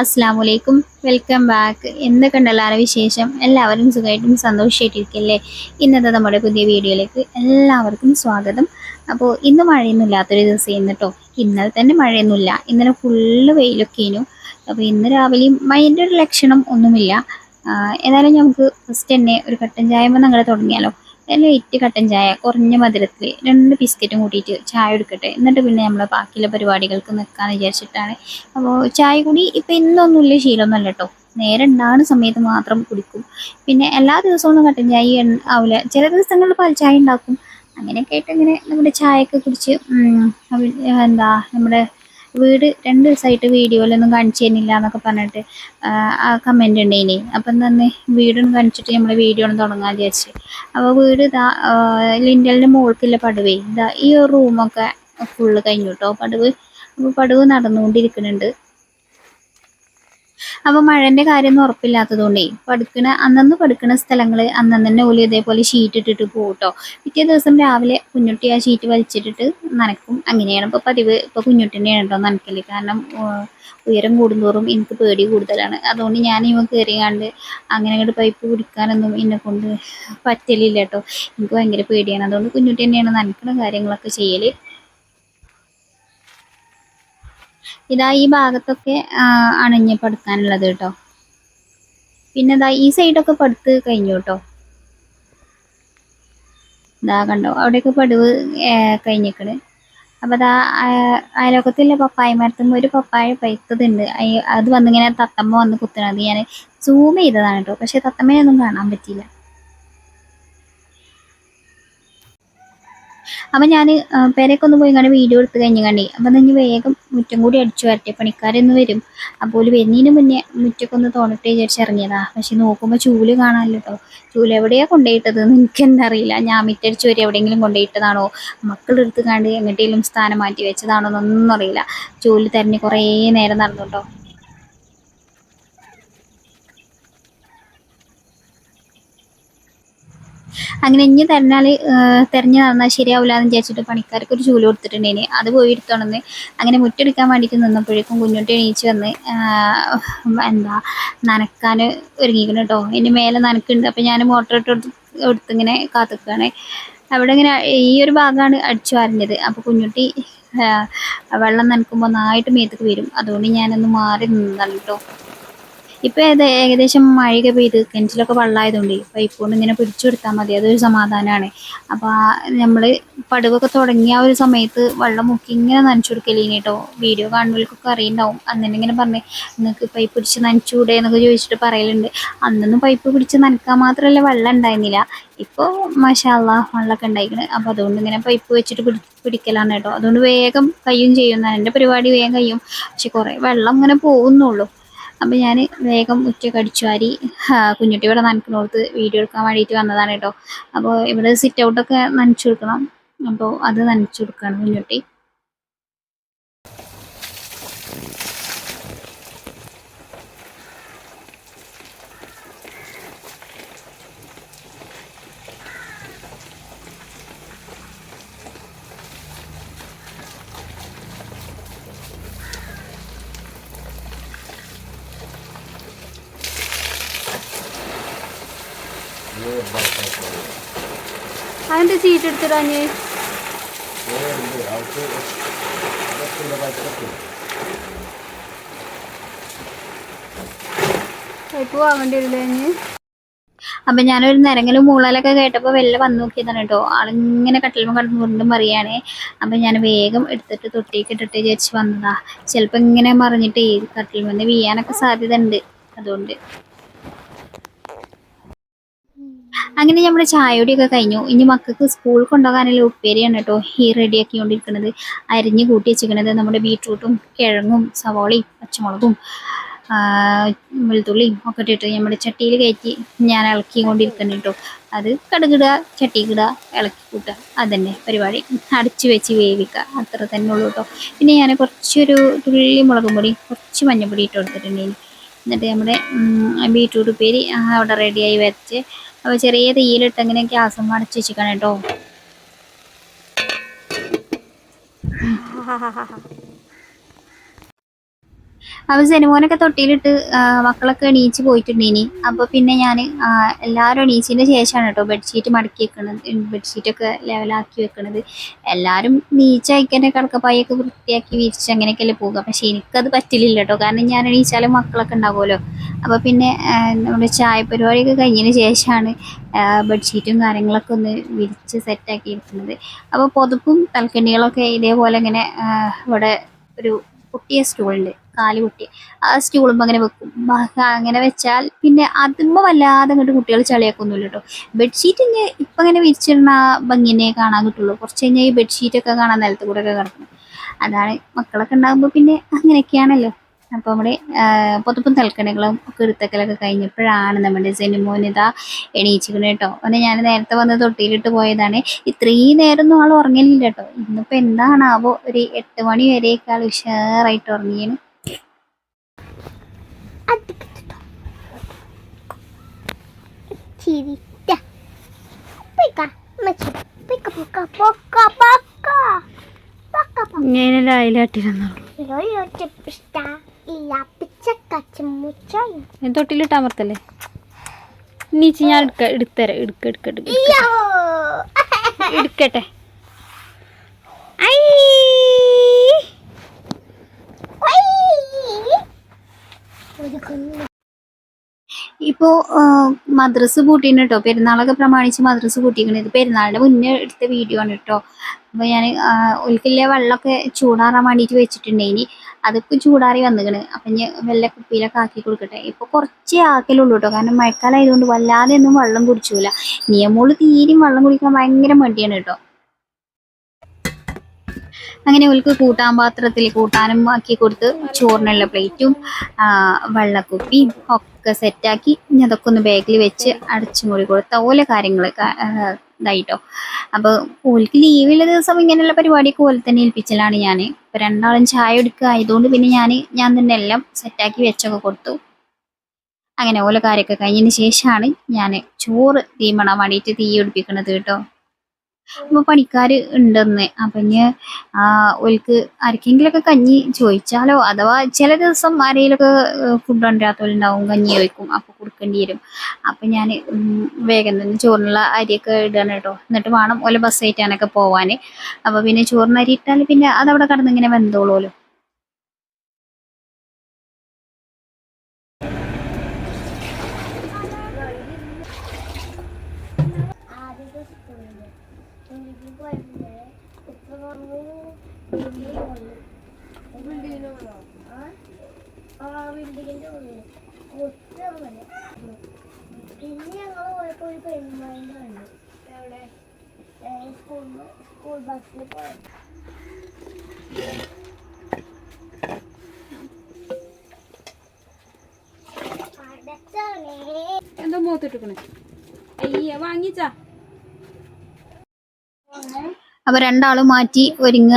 അസ്സാം വലൈക്കും welcome back. എന്തൊക്കെ ഉണ്ടല്ലോ വിശേഷം? എല്ലാവരും സുഖമായിട്ടും സന്തോഷമായിട്ടിരിക്കല്ലേ ഇന്നത്തെ നമ്മുടെ പുതിയ വീഡിയോയിലേക്ക് എല്ലാവർക്കും സ്വാഗതം. അപ്പോൾ ഇന്ന് മഴയൊന്നും ഇല്ലാത്തൊരു ദിവസം കേട്ടോ. ഇന്നലെ തന്നെ മഴയൊന്നുമില്ല ഇന്നലെ ഫുള്ള് വെയിലൊക്കെയായിരുന്നു അപ്പോൾ ഇന്ന് രാവിലെയും മൈന്റെ ഒരു ലക്ഷണം ഒന്നുമില്ല. ഏതായാലും നമുക്ക് ഫസ്റ്റ് തന്നെ ഒരു കട്ടൻ ചായ അങ്ങനെ തുടങ്ങിയാലോ? ലൈറ്റ് കട്ടൻ ചായ കുറഞ്ഞ മധുരത്തിൽ രണ്ട് ബിസ്ക്കറ്റും കൂട്ടിയിട്ട് ചായ എടുക്കട്ടെ എന്നിട്ട് പിന്നെ നമ്മൾ ബാക്കിയുള്ള പരിപാടികൾക്ക് നിൽക്കാമെന്ന് വിചാരിച്ചിട്ടാണ്. അപ്പോൾ ചായ കൂടി ഇപ്പം ഇന്നൊന്നുമില്ല ശീലമൊന്നുമല്ല കേട്ടോ നേരെ ഉണ്ടാകുന്ന സമയത്ത് മാത്രം കുടിക്കും. പിന്നെ എല്ലാ ദിവസവും കട്ടൻ ചായ ആവില്ല ചില ദിവസങ്ങളിൽ പാൽ ചായ ഉണ്ടാക്കും അങ്ങനെയൊക്കെ ആയിട്ട് ഇങ്ങനെ നമ്മുടെ ചായയൊക്കെ കുടിച്ച് എന്താ നമ്മുടെ വീട് രണ്ട് ദിവസമായിട്ട് വീഡിയോയിലൊന്നും കാണിച്ചു തരുന്നില്ല എന്നൊക്കെ പറഞ്ഞിട്ട് ആ കമന്റ് ഉണ്ടായിനി അപ്പം തന്നെ വീടൊന്ന് കാണിച്ചിട്ട് നമ്മൾ വീഡിയോ ഒന്ന് തുടങ്ങാൻ വിചാരിച്ചു. അപ്പോൾ വീട് ഇതാ ലിൻഡലിന്റെ മുകൾക്കുള്ള പടുവേ. ഇതാ ഈ ഒരു റൂമൊക്കെ ഫുള്ള് കഴിഞ്ഞു കേട്ടോ പടുവ് അപ്പോൾ പടുവ് നടന്നുകൊണ്ടിരിക്കുന്നുണ്ട്. അപ്പോൾ മഴന്റെ കാര്യമൊന്നും ഉറപ്പില്ലാത്തതുകൊണ്ടേ പടുക്കണ അന്നന്ന് പടുക്കണ സ്ഥലങ്ങൾ അന്നന്ന് തന്നെ ഓൽ ഇതേപോലെ ഷീറ്റ് ഇട്ടിട്ട് പോകും കേട്ടോ പിറ്റേ ദിവസം രാവിലെ കുഞ്ഞുട്ടി ആ ഷീറ്റ് വലിച്ചിട്ടിട്ട് നനക്കും. അങ്ങനെയാണ് ഇപ്പോൾ പതിവ്. ഇപ്പോൾ കുഞ്ഞുട്ടിന്റെയാണ് കേട്ടോ നനക്കൽ. കാരണം ഉയരം കൂടുന്തോറും എനിക്ക് പേടി കൂടുതലാണ്. അതുകൊണ്ട് ഞാൻ ഇവ കയറിയാണ്ട് അങ്ങനെ അങ്ങോട്ട് പൈപ്പ് കുടിക്കാനൊന്നും എന്നെ കൊണ്ട് പറ്റലില്ല കേട്ടോ എനിക്ക് ഭയങ്കര പേടിയാണ്. അതുകൊണ്ട് കുഞ്ഞുട്ടി തന്നെയാണ് നനക്കണ കാര്യങ്ങളൊക്കെ ചെയ്യൽ. ഇതാ ഈ ഭാഗത്തൊക്കെ അണഞ്ഞ് പടുക്കാനുള്ളത് കേട്ടോ പിന്നെ ഇതാ ഈ സൈഡൊക്കെ പടുത്ത് കഴിഞ്ഞു കേട്ടോ ഇതാ കണ്ടോ അവിടെയൊക്കെ പടുവ് കഴിഞ്ഞിക്കണ്. അപ്പോൾ അതാ അയലോക്കത്തിലെ പപ്പായ മരത്തുമ്പോൾ ഒരു പപ്പായ പഴുത്തതുണ്ട്. അയ്- അത് വന്നിങ്ങനെ തത്തമ്മ വന്ന് കുത്തണത് ഞാൻ സൂം ചെയ്തതാണ് കേട്ടോ പക്ഷെ തത്തമ്മയൊന്നും കാണാൻ പറ്റിയില്ല. അപ്പം ഞാൻ പേരൊക്കെ ഒന്ന് പോയി കണ്ട് വീഡിയോ എടുത്ത് കഴിഞ്ഞ് കണ്ടേ. അപ്പം തന്നെ വേഗം മുറ്റം കൂടി അടിച്ചു വരട്ടെ പണിക്കാരൊന്ന് വരും. അപ്പോൾ വരുന്നതിന് മുന്നേ മുറ്റൊക്കെ ഒന്ന് തോന്നിട്ട് വിചാരിച്ച് ഇറങ്ങിയതാ. പക്ഷെ നോക്കുമ്പോൾ ചൂൽ കാണാമല്ലോ കേട്ടോ ചൂൽ എവിടെയാണ് കൊണ്ടുപോയിട്ടത് എന്ന് എനിക്ക് എന്താ ഞാൻ മിറ്റടിച്ച് വരെ എവിടെയെങ്കിലും കൊണ്ടുപോയിട്ടതാണോ? മക്കളെടുത്ത് കണ്ട് എങ്ങോട്ടെങ്കിലും സ്ഥാനം മാറ്റി വെച്ചതാണോ എന്നൊന്നും അറിയില്ല. ചൂൽ തെരഞ്ഞ് കുറേ നേരം നടന്നു കേട്ടോ അങ്ങനെ ഇനി തെരഞ്ഞാൽ തെരഞ്ഞു നടന്നാൽ ശരിയാവില്ല എന്ന് വിചാരിച്ചിട്ട് പണിക്കാർക്ക് ഒരു ചൂൽ കൊടുത്തിട്ടുണ്ടേന് അത് പോയി എടുത്തോണെന്ന് അങ്ങനെ മുറ്റെടുക്കാൻ വേണ്ടിയിട്ട് നിന്നപ്പോഴേക്കും കുഞ്ഞുട്ടി എണീച്ച് വന്ന് എന്താ നനക്കാൻ ഒരുങ്ങിക്കണം കേട്ടോ ഇനി മേലെ നനക്കുന്നുണ്ട് അപ്പം ഞാൻ മോട്ടർ ഇട്ട് എടുത്തിങ്ങനെ കാത്തുക്കുകയാണ് അവിടെ ഇങ്ങനെ ഈ ഒരു ഭാഗമാണ് അടിച്ചു വാരേണ്ടത്. അപ്പോൾ കുഞ്ഞുട്ടി വെള്ളം നനക്കുമ്പോൾ നന്നായിട്ട് മേത്തേക്ക് വരും. അതുകൊണ്ട് ഞാനൊന്ന് മാറി നിന്നതാണ് കേട്ടോ ഇപ്പൊ ഏത് ഏകദേശം മഴയൊക്കെ പെയ്ത് കിണറ്റിലൊക്കെ വെള്ളമായതുകൊണ്ട് പൈപ്പ് കൊണ്ട് ഇങ്ങനെ പിടിച്ചു കൊടുത്താൽ മതി. അതൊരു സമാധാനമാണ് അപ്പോൾ നമ്മൾ പടുവൊക്കെ തുടങ്ങിയ ഒരു സമയത്ത് വെള്ളം മുക്കി ഇങ്ങനെ നനച്ചു കൊടുക്കലേനി കേട്ടോ. വീഡിയോ കാണുന്നവർക്കൊക്കെ അറിയുണ്ടാവും. അന്നെ ഇങ്ങനെ പറഞ്ഞ് നിങ്ങൾക്ക് പൈപ്പ് പിടിച്ച് നനച്ചുകൂടെ എന്നൊക്കെ ചോദിച്ചിട്ട് പറയലുണ്ട്. അന്നൊന്നും പൈപ്പ് പിടിച്ച് നനക്കാൻ മാത്രമല്ല വെള്ളം ഉണ്ടായിരുന്നില്ല. ഇപ്പോൾ മഷാല്ല വെള്ളമൊക്കെ ഉണ്ടായിക്കണ്. അപ്പോൾ അതുകൊണ്ട് ഇങ്ങനെ പൈപ്പ് വെച്ചിട്ട് പിടി പിടിക്കലാണ് കേട്ടോ. അതുകൊണ്ട് വേഗം കയ്യും ചെയ്യുന്നതാണ് എന്റെ പരിപാടി വേഗം കയ്യും. പക്ഷെ കുറേ വെള്ളം ഇങ്ങനെ പോകുന്നുള്ളൂ. അപ്പോൾ ഞാൻ വേഗം ഉച്ചയ്ക്ക് അടിച്ചു വാരി കുഞ്ഞുട്ടി ഇവിടെ നനക്കണോർത്ത് വീഡിയോ എടുക്കാൻ വേണ്ടിയിട്ട് വന്നതാണ് കേട്ടോ. അപ്പോൾ ഇവിടെ സിറ്റ് ഔട്ടൊക്കെ നനച്ചു കൊടുക്കണം. അപ്പോൾ അത് നനച്ചു കൊടുക്കുകയാണ് കുഞ്ഞുട്ടി. അതിന്റെ സീറ്റ് എടുത്തിടാഞ്ഞ് പൈപ്പ് വാങ്ങേണ്ടി ഞാനൊരു നിരങ്ങലും മൂളലൊക്കെ കേട്ടപ്പോൾ വെല്ല വന്നു നോക്കിയതാണ് കേട്ടോ. ആളിങ്ങനെ കട്ടിലുമ്പോ കടന്നു കൊണ്ടും പറയുകയാണേ അപ്പൊ ഞാൻ വേഗം എടുത്തിട്ട് തൊട്ടിക്ക് ഇട്ടിട്ട് വിചാരിച്ച് വന്നതാ. ചിലപ്പോൾ ഇങ്ങനെ മറിഞ്ഞിട്ടേ വന്ന് വീഴാനൊക്കെ സാധ്യത ഉണ്ട് അതുകൊണ്ട്. അങ്ങനെ നമ്മുടെ ചായയോടെയൊക്കെ കഴിഞ്ഞു. ഇനി മക്കൾക്ക് സ്കൂൾ കൊണ്ടുപോകാനുള്ള ഉപ്പേരിയാണ് കേട്ടോ ഈ റെഡിയാക്കിക്കൊണ്ടിരിക്കുന്നത്. അരിഞ്ഞ് കൂട്ടി വെച്ചിരിക്കുന്നത് നമ്മുടെ ബീട്രൂട്ടും കിഴങ്ങും സവോളയും പച്ചമുളകും വെളുത്തുള്ളിയും ഒക്കെ ഇട്ടിട്ട് നമ്മുടെ ചട്ടിയിൽ കയറ്റി ഞാൻ ഇളക്കി ഇളക്കിക്കൊണ്ടിരിക്കുന്നു കേട്ടോ. അത് കടുകിടുക ചട്ടിക്കിടുക ഇളക്കി കൂട്ടുക അതന്നെ പരിപാടി. അടച്ച് വെച്ച് വേവിക്കുക. അത്ര തന്നെ ഉള്ളൂ കേട്ടോ. പിന്നെ ഞാൻ കുറച്ചൊരു തുള്ളി മുളകും പൊടി കുറച്ച് മഞ്ഞൾപ്പൊടി ഇട്ട് കൊടുത്തിട്ടുണ്ടെങ്കിൽ എന്നിട്ട് നമ്മുടെ ബീറ്റ്റൂട്ട് ഉപ്പേരി അവിടെ റെഡിയായി വെച്ച്. അപ്പോൾ ചെറിയ തീയിലിട്ട് അങ്ങനെ ഗ്യാസും അടച്ച് വെച്ചിരിക്കണം കേട്ടോ. അപ്പോൾ സെനിമോനൊക്കെ തൊട്ടിയിലിട്ട് മക്കളൊക്കെ എണീച്ച് പോയിട്ടുണ്ടേനി. അപ്പോൾ പിന്നെ ഞാൻ എല്ലാവരും എണീച്ചതിന്റെ ശേഷമാണ് കേട്ടോ ബെഡ്ഷീറ്റ് മടക്കി വെക്കണത് ബെഡ്ഷീറ്റൊക്കെ ലെവലാക്കി വെക്കുന്നത് എല്ലാവരും നീച്ച അയക്കന്റെ കടക്കപ്പായൊക്കെ വൃത്തിയാക്കി വീരിച്ച് അങ്ങനെയൊക്കെയല്ലേ പോകുക പക്ഷെ എനിക്കത് പറ്റില്ല കേട്ടോ കാരണം ഞാൻ എണീച്ചാലും മക്കളൊക്കെ ഉണ്ടാവുമല്ലോ. അപ്പോൾ പിന്നെ നമ്മുടെ ചായ പരിപാടിയൊക്കെ കഴിഞ്ഞതിന് ശേഷമാണ് ബെഡ്ഷീറ്റും കാര്യങ്ങളൊക്കെ ഒന്ന് വിരിച്ച് സെറ്റാക്കി എടുക്കുന്നത്. അപ്പോൾ പൊതുപ്പും തൽക്കണ്ണികളൊക്കെ ഇതേപോലെ ഇങ്ങനെ ഇവിടെ ഒരു പൊട്ടിയ സ്റ്റൂളുണ്ട് കാൽ പൊട്ടി ആ സ്റ്റൂളും അങ്ങനെ വെക്കും. അങ്ങനെ വെച്ചാൽ പിന്നെ അതുമ്പോൾ വല്ലാതെ അങ്ങോട്ട് കുട്ടികൾ ചളിയാക്കൊന്നുമില്ല കേട്ടോ ബെഡ്ഷീറ്റ് ഇങ്ങനെ ഇപ്പം അങ്ങനെ വിരിച്ചിടുന്ന ഭംഗിനെ കാണാൻ കിട്ടുള്ളൂ. കുറച്ച് കഴിഞ്ഞാൽ ഈ ബെഡ്ഷീറ്റൊക്കെ കാണാൻ നിലത്ത് കൂടെ ഒക്കെ കിടക്കണം അതാണ് മക്കളൊക്കെ ഉണ്ടാകുമ്പോൾ പിന്നെ അങ്ങനെയൊക്കെയാണല്ലോ. അപ്പോൾ നമ്മുടെ പുതുപ്പും തൽക്കണികളും ഒക്കെ എടുത്തക്കലൊക്കെ കഴിഞ്ഞപ്പോഴാണ് നമ്മുടെ ജനുമോനിത എണീച്ചിക്കണ കേട്ടോ അവനെ ഞാൻ നേരത്തെ വന്ന് തൊട്ടിയിലിട്ട് പോയതാണ്. ഇത്രയും നേരമൊന്നും ആൾ ഉറങ്ങലില്ല കേട്ടോ ഇന്നിപ്പോൾ എന്താണാവോ ഒരു എട്ട് മണി വരെയൊക്കെ ആൾ ഉഷാറായിട്ട് ഉറങ്ങിയാണ് ചിരിറ്റ പിക്ക മച്ചി തൊട്ടിലിട്ട് അമർത്തല്ലേ? നീച്ച് ഞാൻ എടുക്ക എടുത്തരാം. എടുക്ക എടുക്ക എടുക്ക യോ എടുക്കട്ടെ. ഒരു കുഞ്ഞു ഇപ്പോൾ മദ്രസ് പൂട്ടിന് കേട്ടോ പെരുന്നാളൊക്കെ പ്രമാണിച്ച് മദ്രസ് പൂട്ടിക്കണത് ഇത് പെരുന്നാളിന്റെ മുന്നേ എടുത്ത വീഡിയോ ആണ് കേട്ടോ അപ്പോൾ ഞാൻ ഒരിക്കലെ വെള്ളമൊക്കെ ചൂടാറാൻ വേണ്ടിയിട്ട് വെച്ചിട്ടുണ്ടേനി അതൊക്കെ ചൂടാറി വന്നിക്കണ്. അപ്പം ഞാൻ വല്ല കുപ്പിയിലൊക്കെ ആക്കി കൊടുക്കട്ടെ. ഇപ്പോൾ കുറച്ചേ ആക്കലുള്ളൂ കേട്ടോ കാരണം മഴക്കാലം ആയതുകൊണ്ട് വല്ലാതെ ഒന്നും വെള്ളം കുടിച്ചൂല. നിയമോൾ തീരെയും വെള്ളം കുടിക്കാൻ ഭയങ്കര മടിയാണ് കേട്ടോ അങ്ങനെ ഓൾക്ക് കൂട്ടാൻ പാത്രത്തിൽ കൂട്ടാനും ആക്കി കൊടുത്ത് ചോറിനുള്ള പ്ലേറ്റും വെള്ളക്കുപ്പിയും ഒക്കെ സെറ്റാക്കി ഇനി അതൊക്കെ ഒന്ന് ബാഗിൽ വെച്ച് അടച്ചു മുറി കൊടുത്ത ഓലെ കാര്യങ്ങൾ ഇതായിട്ടോ. അപ്പോൾ ഓൽക്ക് ലീവുള്ള ദിവസം ഇങ്ങനെയുള്ള പരിപാടിയൊക്കെ ഓലെ തന്നെ ഏൽപ്പിച്ചലാണ് ഞാൻ ഇപ്പൊ രണ്ടാളും ചായ എടുക്കുക ആയതുകൊണ്ട് പിന്നെ ഞാൻ ഞാൻ തന്നെ എല്ലാം സെറ്റാക്കി വെച്ചൊക്കെ കൊടുത്തു. അങ്ങനെ ഓല കാര്യമൊക്കെ കഴിഞ്ഞതിന് ശേഷമാണ് ഞാൻ ചോറ് തീമണാൻ വേണ്ടിയിട്ട് തീ ഒടിപ്പിക്കുന്നത് കേട്ടോ. അപ്പോൾ പണിക്കാർ ഉണ്ടെന്ന്. അപ്പം ഇനി ഓൽക്ക് ആർക്കെങ്കിലൊക്കെ കഞ്ഞി ചോദിച്ചാലോ അഥവാ ചില ദിവസം ആരെങ്കിലൊക്കെ ഫുഡ് കൊണ്ടുവരാത്തവരുണ്ടാവും കഞ്ഞി ചോദിക്കും അപ്പോൾ കൊടുക്കേണ്ടി വരും. അപ്പം ഞാൻ വേഗം തന്നെ ചോറിനുള്ള അരിയൊക്കെ ഇടുകയാണ് കേട്ടോ. എന്നിട്ട് വേണം ഓല ബസ് കയറ്റാനൊക്കെ പോവാൻ അപ്പോൾ പിന്നെ ചോറിന് അരി ഇട്ടാൽ പിന്നെ അതവിടെ കിടന്നിങ്ങനെ ഇങ്ങനെ പിന്നെ ഞങ്ങൾ പോയപ്പോൾ സ്കൂൾ എന്തോ മൂത്തിട്ടിക്കണേ അയ്യ വാങ്ങിച്ചാ. അപ്പോൾ രണ്ടാളും മാറ്റി ഒരുങ്ങ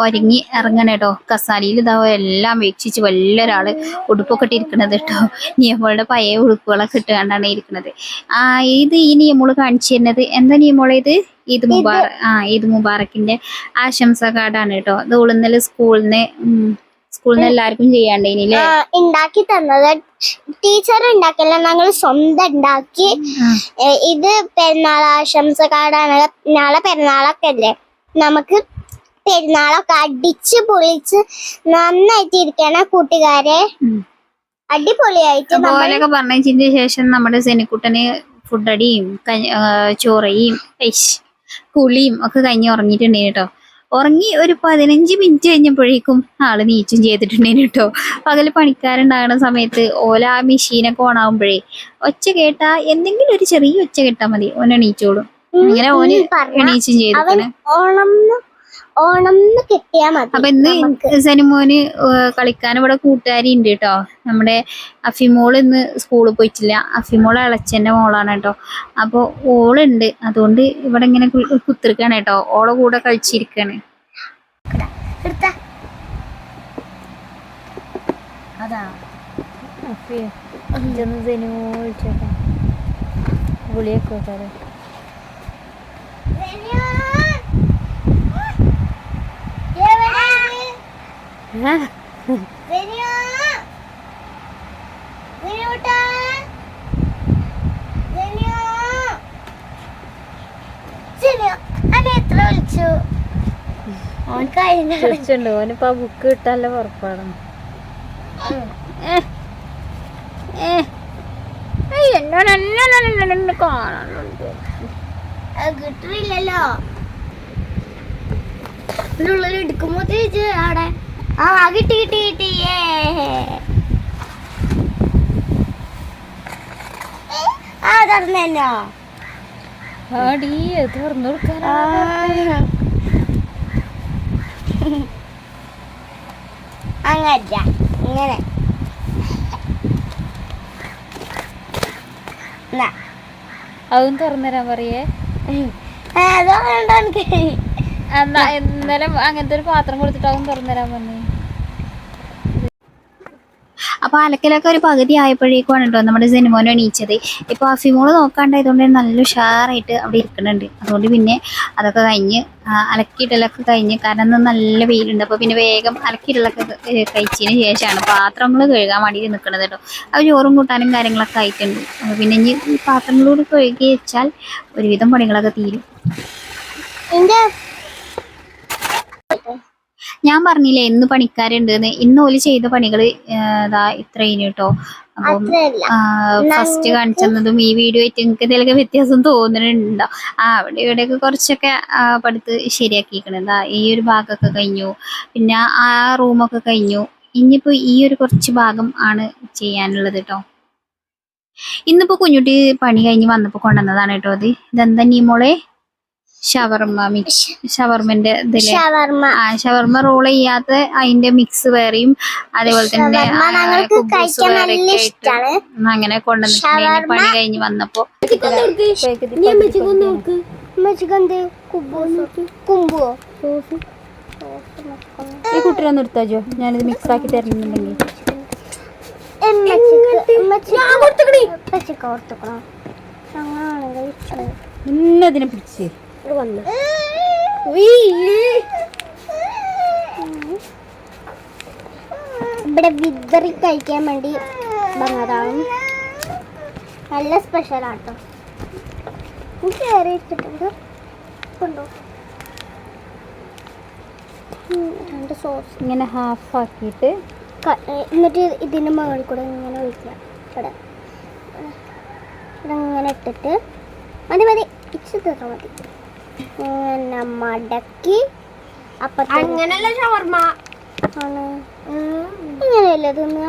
ഒരുങ്ങി ഇറങ്ങണേ കേട്ടോ കസാലിയിൽ ഇതാ എല്ലാം വീക്ഷിച്ച് വലിയൊരാൾ ഉടുപ്പൊക്കെ ഇട്ടിരിക്കണത് കേട്ടോ നിയമളുടെ പഴയ ഉടുപ്പുകളൊക്കെ ഇട്ടുകൊണ്ടാണ് ഇരിക്കുന്നത് ആ ഇത് ഈ നിയമോൾ കാണിച്ചു തരുന്നത് എന്താ നിയമോളെ ഇത്? ഈദ് മുബാറ ആ ഈദ് മുബാറക്കിന്റെ ആശംസ കാർഡാണ് കേട്ടോ ഇത് ഇന്നലെ സ്കൂളിന് സ്കൂളിൽ നിന്ന് എല്ലാവർക്കും ചെയ്യാണ്ടേനില്ലേ ഉണ്ടാക്കി തന്നത് ടീച്ചർ ഉണ്ടാക്കില്ല ഞങ്ങൾ സ്വന്തം ഉണ്ടാക്കി ഇത് പെരുന്നാൾ ആശംസ കാർഡാണ്. നാളെ പെരുന്നാളൊക്കെ അല്ലേ? നമുക്ക് പെരുന്നാളൊക്കെ അടിച്ച് പൊളിച്ച് നന്നായിട്ട് ഇരിക്കണ കൂട്ടുകാരെ അടിപൊളിയായിട്ട് പറഞ്ഞതിന് ശേഷം നമ്മുടെ സെനിക്കുട്ടന് ഫുഡടിയും ചോറയും കുളിയും ഒക്കെ കഴിഞ്ഞ് ഉറങ്ങിയിട്ടുണ്ടേന് കേട്ടോ ഉറങ്ങി ഒരു പതിനഞ്ച് മിനിറ്റ് കഴിഞ്ഞപ്പോഴേക്കും ആൾ നീച്ചും ചെയ്തിട്ടുണ്ടേനു കേട്ടോ പകൽ പണിക്കാരുണ്ടാകുന്ന സമയത്ത് ഓല ആ മെഷീനൊക്കെ ഓണാകുമ്പോഴേ ഒച്ച കേട്ടാ എന്തെങ്കിലും ഒരു ചെറിയ ഒച്ച കേട്ടാ മതി. ഓൻ അങ്ങനെ ഓന് എണീച്ചും അവൻ ഓണം ഓണം കിട്ടിയാ മതി അപ്പൊ ഇന്ന്. സനിമോന് കളിക്കാൻ ഇവിടെ കൂട്ടുകാരി ഉണ്ട് കേട്ടോ നമ്മുടെ അഫിമോൾ ഇന്ന് സ്കൂളിൽ പോയിട്ടില്ല. അഫിമോൾ ഇളച്ചന്റെ മോളാണ് കേട്ടോ അപ്പോൾ ഓളുണ്ട്. അതുകൊണ്ട് ഇവിടെ ഇങ്ങനെ കുത്തിരിക്കാണ് കേട്ടോ ഓളെ കൂടെ കളിച്ചിരിക്കാണ്. ചേട്ടാ അതാ. വിളിച്ചോട്ടെ ഓനിപ്പോ ആ ബുക്ക് കിട്ടാനുള്ള ഉറപ്പാണ്. എന്നോട് കാണാനുണ്ട് കിട്ടില്ലല്ലോ ഉള്ളിൽ എടുക്കുമ്പോ തിരിച്ച് അവിടെ. ആ കിട്ടി കിട്ടി കിട്ടി. ഏ. ആ തുറന്നോ ആടീ അത് തുറന്നു കൊടുക്കാനാ. അങ്ങല്ല ഇങ്ങനെ. എന്നാ. അതും തുറന്നുതരാൻ പറയേ. ഇന്നലെ അങ്ങനത്തെ ഒരു പാത്രം കൊടുത്തിട്ട് തുറന്നു തുറന്നുതരാൻ പറഞ്ഞു അപ്പോൾ അലക്കലൊക്കെ ഒരു പകുതി ആയപ്പോഴേക്കുമാണ് കേട്ടോ നമ്മുടെ സിനിമോനെ എണീച്ചത്. ഇപ്പോൾ അഫിമോൾ നോക്കാണ്ടായതുകൊണ്ട് നല്ല ഉഷാറായിട്ട് അവിടെ ഇരിക്കുന്നുണ്ട്. അതുകൊണ്ട് പിന്നെ അതൊക്കെ കഴിഞ്ഞ് അലക്കിയിട്ടലൊക്കെ കഴിഞ്ഞ് കാരണം നല്ല വെയിലുണ്ട്. അപ്പോൾ പിന്നെ വേഗം അലക്കിയിടലൊക്കെ കഴിച്ചതിന് ശേഷമാണ് പാത്രങ്ങൾ കഴുകാൻ വേണ്ടി നിൽക്കുന്നത് കേട്ടോ. അപ്പോൾ ചോറും കൂട്ടാനും കാര്യങ്ങളൊക്കെ ആയിട്ടുണ്ട്. അപ്പോൾ പിന്നെ ഇനി പാത്രങ്ങളോട് കഴുകി വെച്ചാൽ ഒരുവിധം പണികളൊക്കെ തീരും. എന്റെ ഞാൻ പറഞ്ഞില്ലേ ഇന്ന് പണിക്കാരുണ്ട് ഇന്ന് ഓൽ ചെയ്ത പണികൾ ഇതാ ഇത്രയും കേട്ടോ അപ്പം ഫസ്റ്റ് കാണിച്ചതും ഈ വീഡിയോ ആയിട്ട് നിങ്ങൾക്ക് എന്തെങ്കിലുമൊക്കെ വ്യത്യാസം തോന്നുന്നുണ്ടോ ആ അവിടെ ഇവിടെയൊക്കെ കുറച്ചൊക്കെ പടുത്ത് ശരിയാക്കിയിരിക്കണത് ഈ ഒരു ഭാഗമൊക്കെ കഴിഞ്ഞു. പിന്നെ ആ റൂമൊക്കെ കഴിഞ്ഞു. ഇനിയിപ്പോൾ ഈ ഒരു കുറച്ച് ഭാഗം ആണ് ചെയ്യാനുള്ളത് കേട്ടോ ഇന്നിപ്പോ കുഞ്ഞുട്ടി പണി കഴിഞ്ഞ് വന്നപ്പോൾ കൊണ്ടുവന്നതാണ് കേട്ടോ അത്. ഇതെന്താ നീ മോളെ? ഷവർമ്മ മിക്സ് ഷവർമ്മന്റെ ഇതിൽ. ഷവർമ്മ ആ ഷവർമ്മ റോൾ ചെയ്യാത്ത അതിന്റെ മിക്സ് വേറെയും അതേപോലെ തന്നെ അങ്ങനെ കൊണ്ടുവന്നിട്ടുണ്ട് പണി കഴിഞ്ഞ് വന്നപ്പോ ഈ കുട്ടിനെ നിർത്താജോ ഞാനിത് മിക്സ് ആക്കി തരുന്നുണ്ടെങ്കിൽ. ഇന്നതിനെ പിടിച്ച്. വന്നു. ഇവിടെ വിതറി കഴിക്കാൻ വേണ്ടി വന്നതാണ്. നല്ല സ്പെഷ്യൽ ആട്ടോ. എനിക്ക് ഏറെ ഇഷ്ടപ്പെട്ടുണ്ട് കൊണ്ടോ. രണ്ട് സോസ് ഇങ്ങനെ ഹാഫ് ആക്കിയിട്ട്. എന്നിട്ട് ഇതിന്റെ മുകളിൽ കൂടെ ഇങ്ങനെ ഒഴിക്കുക. ഇവിടെ. ഇവിടെ ഇങ്ങനെ ഇട്ടിട്ട് മതി മതി. ഇച്ചിട്ട് തീർത്താൽ മതി. ഇങ്ങനെ മടക്കി അപ്പൊ അങ്ങനെയല്ല ഷവർമ ആണ്. ഇങ്ങനെയല്ലേ തിന്നുക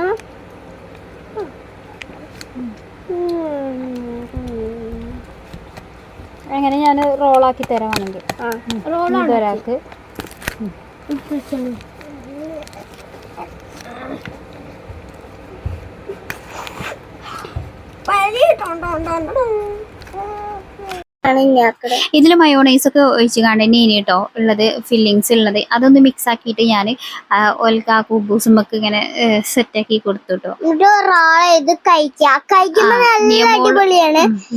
അങ്ങനെ ഞാൻ റോളാക്കി തരാണെങ്കിൽ ഒരാൾക്ക്. ഞാക്കടെ ഇതിൽ മയോണൈസ് ഒക്കെ ഒഴിച്ച് കണ്ട് തന്നെ ഇനി കേട്ടോ ഉള്ളത് ഫില്ലിങ്സ് ഉള്ളത് അതൊന്ന് മിക്സ് ആക്കിയിട്ട് ഞാൻ ഒൽക്ക കുബൂസുമൊക്കെ ഇങ്ങനെ സെറ്റ് ആക്കി കൊടുത്തു കേട്ടോ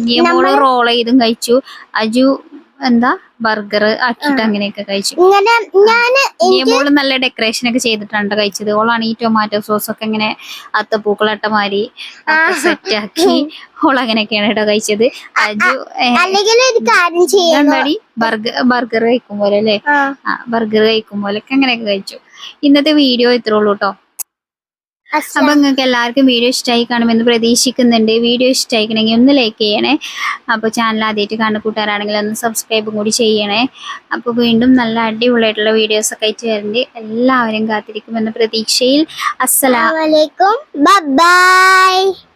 നിയമോൾ റോൾ ചെയ്തും കഴിച്ചു. അജു എന്താ? ബർഗർ ആക്കിയിട്ട് അങ്ങനെയൊക്കെ കഴിച്ചു. നിയമോൾ നല്ല ഡെക്കറേഷൻ ഒക്കെ ചെയ്തിട്ടാണ് കഴിച്ചത്. ഓളാണ് ഈ ടൊമാറ്റോ സോസ് ഒക്കെ ഇങ്ങനെ അത്ത പൂക്കളട്ട മാതിരി സെറ്റ് ആക്കി ഓൾ അങ്ങനെയൊക്കെയാണ് കേട്ടോ കഴിച്ചത്. അജു എന്താടി ബർഗർ ബർഗർ കഴിക്കും പോലെ അല്ലേ? ആ. ബർഗർ കഴിക്കും ഒക്കെ അങ്ങനെയൊക്കെ കഴിച്ചു. ഇന്നത്തെ വീഡിയോ ഇത്രേ ഉള്ളൂ കേട്ടോ. അപ്പൊ നിങ്ങൾക്ക് എല്ലാവർക്കും വീഡിയോ ഇഷ്ടമായി കാണുമെന്ന് പ്രതീക്ഷിക്കുന്നുണ്ട്. വീഡിയോ ഇഷ്ടമായിക്കണമെങ്കിൽ ഒന്ന് ലൈക്ക് ചെയ്യണേ. അപ്പോൾ ചാനൽ ആദ്യമായിട്ട് കാണുന്ന കൂട്ടുകാരാണെങ്കിൽ ഒന്ന് സബ്സ്ക്രൈബും കൂടി ചെയ്യണേ. അപ്പോൾ വീണ്ടും നല്ല അടിപൊളിയായിട്ടുള്ള വീഡിയോസ് ഒക്കെ ആയിട്ട് വരുന്നുണ്ട് എല്ലാവരും കാത്തിരിക്കുമെന്ന പ്രതീക്ഷയിൽ. അസ്സലാം അസ്സലാമലൈക്കും ബൈ